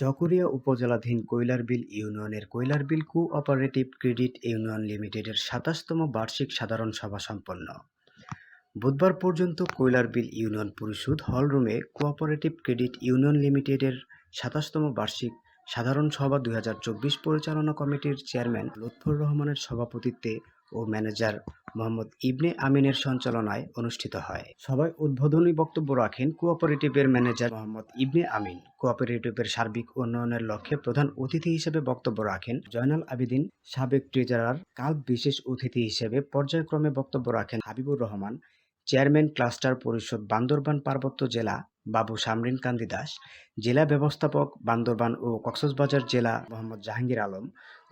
চকরিয়া উপজেলাধীন কৈলারবিল ইউনিয়নের কৈলারবিল cooperative credit union লিমিটেডের সাতাশতম বার্ষিক সাধারণ সভা সম্পন্ন। বুধবার পর্যন্ত কৈলারবিল ইউনিয়ন পরিষদ হলরুমে কোঅপারেটিভ ক্রেডিট ইউনিয়ন লিমিটেডের সাতাশতম বার্ষিক সাধারণ সভা দু হাজার চব্বিশ পরিচালনা কমিটির চেয়ারম্যান লুৎফর রহমানের সভাপতিত্বে ও ম্যানেজার মোহাম্মদ ইবনে আমিনের সঞ্চালনায় অনুষ্ঠিত হয়। সবাই উদ্বোধনী বক্তব্য রাখেন কোঅপারেটিভের ম্যানেজার মোহাম্মদ ইবনে আমিন। কোঅপারেটিভের সার্বিক উন্নয়নের লক্ষ্যে প্রধান অতিথি হিসেবে বক্তব্য রাখেন জয়নাল আবেদিন, সাবেক ট্রেজারার কাল বিশেষ অতিথি হিসেবে পর্যায়ক্রমে বক্তব্য রাখেন হাবিবুর রহমান চেয়ারম্যান ক্লাস্টার পরিষদ বান্দরবান পার্বত্য জেলা বাবু সামরিন কান্দি দাস, জেলা ব্যবস্থাপক বান্দরবান ও কক্সবাজার জেলা মোহাম্মদ জাহাঙ্গীর আলম,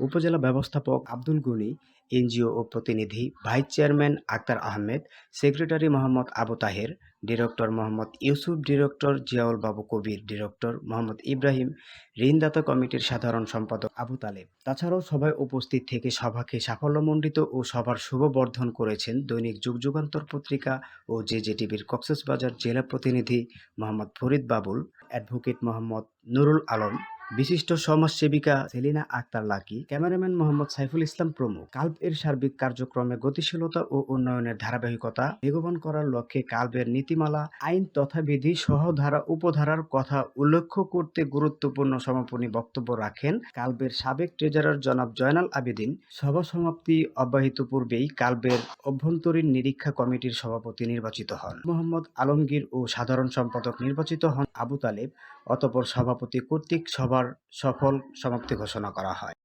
উপজেলা ব্যবস্থাপক আব্দুল গনি, এনজিও ও প্রতিনিধি vice chairman Akter Ahmed, secretary Mohammad Abu Taher director Mohammad Yusuf, director Ziaul Babu Kabir, director Mohammad Ibrahim ঋণদাতা কমিটির সাধারণ সম্পাদক আবু তালেব। তাছাড়াও সভায় উপস্থিত থেকে সভাকে সাফল্যমণ্ডিত ও সভার শুভ বর্ধন করেছেন দৈনিক যুগ যুগান্তর পত্রিকা ও জেজেটিভির কক্সবাজার জেলা প্রতিনিধি মোহাম্মদ ফরিদ বাবুল, অ্যাডভোকেট মোহাম্মদ নুরুল আলম বিশিষ্ট সমাজসেবিকা সেলিনা আক্তার লাকি, ক্যামেরাম্যান মোহাম্মদ সাইফুল ইসলাম প্রমুখ। কাল্প এর সার্বিক কার্যক্রমে গতিশীলতা ও উন্নয়নের ধারাবাহিকতা বেগবান করার লক্ষ্যে কাল্পের নীতিমালা, আইন তথাবিধি সহ ধারা, উপধারার কথা উল্লেখ করতে গুরুত্বপূর্ণ সমাপনী বক্তব্য রাখেন কাল্পের সাবেক ট্রেজারার জনাব জয়নাল আবেদিন। সভা সমাপ্তি অব্যাহত পূর্বেই কাল্পের অভ্যন্তরীণ নিরীক্ষা কমিটির সভাপতি নির্বাচিত হন। মোহাম্মদ আলমগীর ও সাধারণ সম্পাদক নির্বাচিত হন আবু তালেব, অতপর সভাপতি কর্তৃক সভার সফল সমাপ্তি ঘোষণা করা হয়।